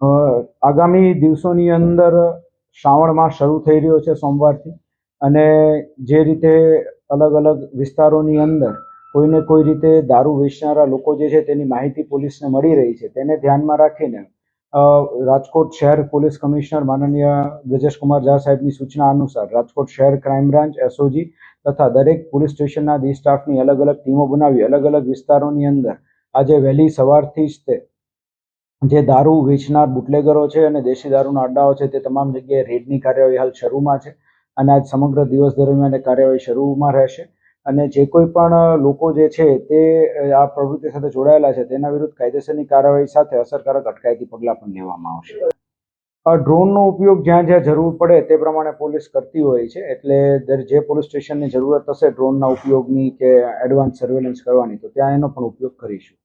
આગામી દિવસોની અંદર શ્રાવણ માસ શરૂ થઈ રહ્યો છે સોમવારથી અને જે રીતે અલગ અલગ વિસ્તારોની અંદર કોઈને કોઈ રીતે દારૂ વેચનારા લોકો જે છે તેની માહિતી પોલીસને મળી રહી છે તેને ધ્યાનમાં રાખીને રાજકોટ શહેર પોલીસ કમિશનર માનનીય બ્રજેશકુમાર ઝા સાહેબની સૂચના અનુસાર રાજકોટ શહેર ક્રાઇમ બ્રાન્ચ એસઓજી તથા દરેક પોલીસ સ્ટેશનના ડી સ્ટાફની અલગ અલગ ટીમો બનાવી અલગ અલગ વિસ્તારોની અંદર આજે વહેલી સવારથી જ તે જે દારૂ વેચનાર બુટલેગરો છે અને દેશી દારૂના અડ્ડાઓ છે તે તમામ જગ્યાએ રેડની કાર્યવાહી હાલ શરૂમાં છે અને આજ સમગ્ર દિવસ દરમિયાન કાર્યવાહી શરૂમાં રહેશે. અને જે કોઈ પણ લોકો જે છે તે આ પ્રવૃત્તિ સાથે જોડાયેલા છે તેના વિરુદ્ધ કાયદેસરની કાર્યવાહી સાથે અસરકારક અટકાયતી પગલાં પણ લેવામાં આવશે. ડ્રોનનો ઉપયોગ જ્યાં જ્યાં જરૂર પડે તે પ્રમાણે પોલીસ કરતી હોય છે. એટલે જે પોલીસ સ્ટેશનની જરૂરત હશે ડ્રોનના ઉપયોગની કે એડવાન્સ સર્વેલન્સ કરવાની, તો ત્યાં એનો પણ ઉપયોગ કરીશું.